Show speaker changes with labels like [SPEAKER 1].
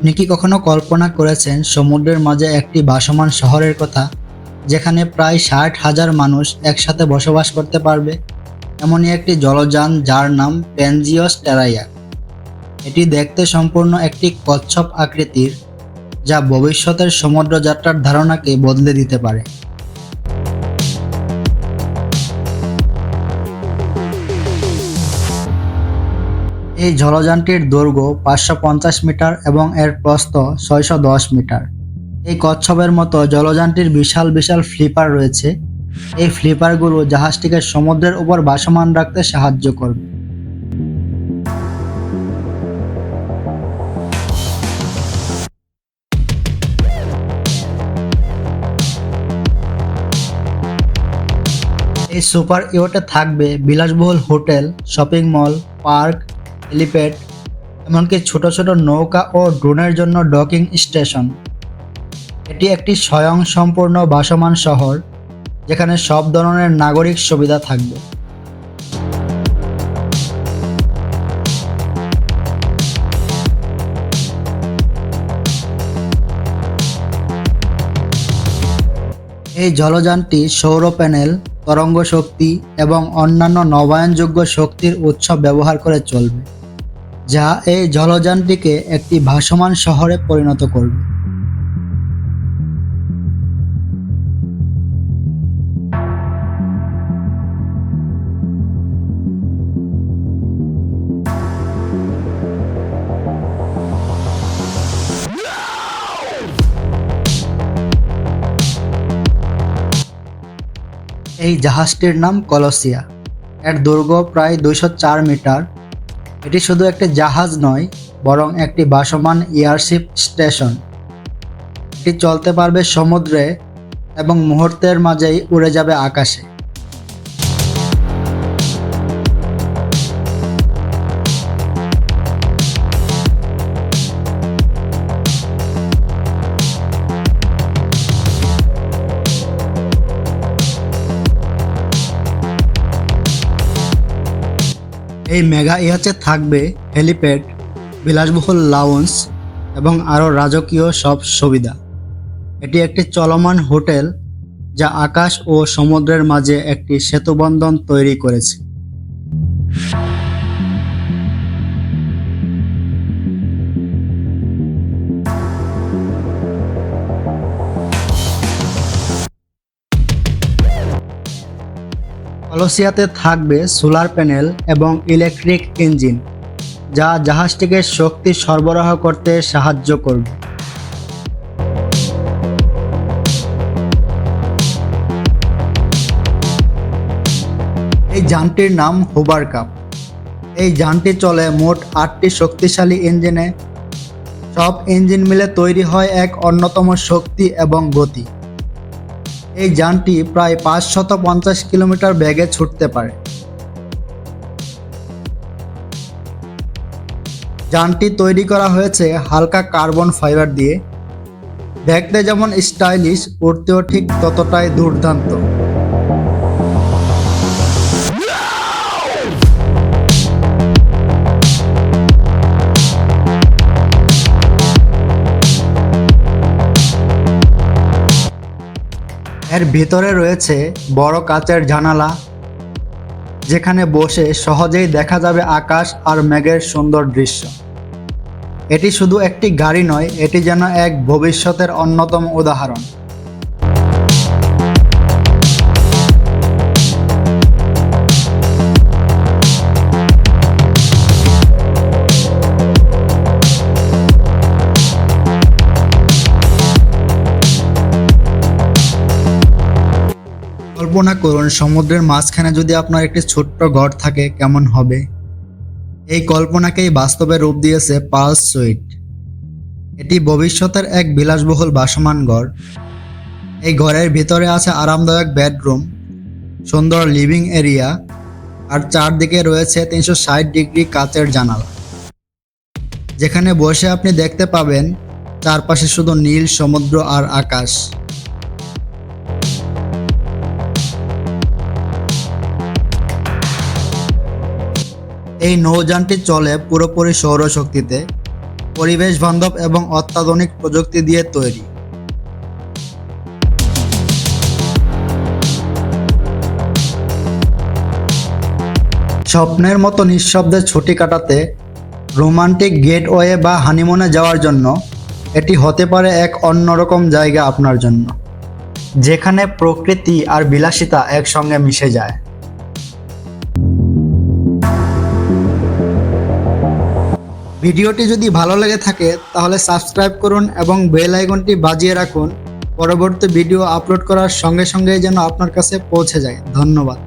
[SPEAKER 1] আপনি কি কখনো কল্পনা করেছেন সমুদ্রের মাঝে একটি ভাসমান শহরের কথা, যেখানে প্রায় ষাট হাজার মানুষ একসাথে বসবাস করতে পারবে? এমনই একটি জলযান যার নাম প্যানজিওস টেরাইয়া। এটি দেখতে সম্পূর্ণ একটি কচ্ছপ আকৃতির, যা ভবিষ্যতের সমুদ্রযাত্রার ধারণাকে বদলে দিতে পারে। এই জলযানটির দৈর্ঘ্য পাঁচশো পঞ্চাশ মিটার এবং এর প্রস্থ ছয়শো দশ মিটার। এই কচ্ছপের মতো জলযানটির বিশাল বিশাল ফ্লিপার রয়েছে। এই ফ্লিপারগুলো জাহাজটিকে সমুদ্রের উপর ভাসমান রাখতে সাহায্য করবে। এই সুপার ইয়োটে থাকবে বিলাসবহুল hotel, shopping mall, park helipad এমনকি ছোট ছোট নৌকা ও ড্রোনের জন্য ডকিং স্টেশন। এটি একটি স্বয়ংসম্পূর্ণ বাসমান শহর, যেখানে সব ধরনের নাগরিক সুবিধা থাকবে। এই জলযানটি সৌর প্যানেল, তরঙ্গ শক্তি এবং অন্যান্য নবায়নযোগ্য শক্তির উৎস ব্যবহার করে চলবে। যা এই জলযানটিকে একটি ভাসমান শহরে পরিণত করবে। এই জাহাজটির নাম কলসিয়া। এর দৈর্ঘ্য প্রায় দুইশো চার মিটার। এটি শুধু একটি জাহাজ নয়, বরং একটি বাসমান এয়ারশিপ স্টেশন। এটি চলতে পারবে সমুদ্রে এবং মুহূর্তের মাঝেই উড়ে যাবে আকাশে। এই মেগা ইয়াচে থাকবে হেলিপ্যাড, বিলাসবহুল লাউন্স এবং আরও রাজকীয় সব সুবিধা। এটি একটি চলমান হোটেল যা আকাশ ও সমুদ্রের মাঝে একটি সেতুবন্ধন তৈরি করেছে। কলসিয়াতে থাকবে সোলার প্যানেল এবং ইলেকট্রিক ইঞ্জিন, যা জাহাজটিকে শক্তি সরবরাহ করতে সাহায্য করবে। এই যানটির নাম হোবার কাপ। এই যানটি চলে মোট আটটি শক্তিশালী ইঞ্জিনে। সব ইঞ্জিন মিলে তৈরি হয় এক অন্যতম শক্তি এবং গতি। এই যানটি প্রায় পাঁচশত পঞ্চাশ কিলোমিটার ব্যাগে ছুটতে পারে। যানটি তৈরি করা হয়েছে হালকা কার্বন ফাইবার দিয়ে। দেখতে যেমন স্টাইলিশ, উড়তেও ঠিক ততটাই দুর্দান্ত। এর ভেতরে রয়েছে বড় কাচের জানালা, যেখানে বসে সহজেই দেখা যাবে আকাশ আর মেঘের সুন্দর দৃশ্য। এটি শুধু একটি গাড়ি নয়, এটি যেন এক ভবিষ্যতের অন্যতম উদাহরণ। কল্পনা করুন, সমুদ্রের মাঝখানে যদি আপনার একটি ছোট্ট ঘর থাকে, কেমন হবে? এই কল্পনাকেই বাস্তবে রূপ দিয়েছে পালস সুইট এটি ভবিষ্যতের এক বিলাসবহুল বাসমান ঘর। এই ঘরের ভিতরে আছে আরামদায়ক বেডরুম, সুন্দর লিভিং এরিয়া, আর চারদিকে রয়েছে তিনশো ষাট ডিগ্রি কাচের জানালা। যেখানে বসে আপনি দেখতে পাবেন, চারপাশে শুধু নীল, সমুদ্র আর আকাশ। এই নৌযানটি চলে পুরোপুরি সৌরশক্তিতে, পরিবেশ বান্ধব এবং অত্যাধুনিক প্রযুক্তি দিয়ে তৈরি। স্বপ্নের মতো নিঃশব্দে ছুটি কাটাতে রোমান্টিক গেটওয়ে বা হানিমুনে যাওয়ার জন্য এটি হতে পারে এক অন্যরকম জায়গা আপনার জন্য, যেখানে প্রকৃতি আর বিলাসিতা একসঙ্গে মিশে যায়। ভিডিওটি যদি ভালো লেগে থাকে, তাহলে সাবস্ক্রাইব করুন এবং বেল আইকনটি বাজিয়ে রাখুন। পরবর্তী ভিডিও আপলোড করার সঙ্গে সঙ্গে যেন আপনার কাছে পৌঁছে যায়। ধন্যবাদ।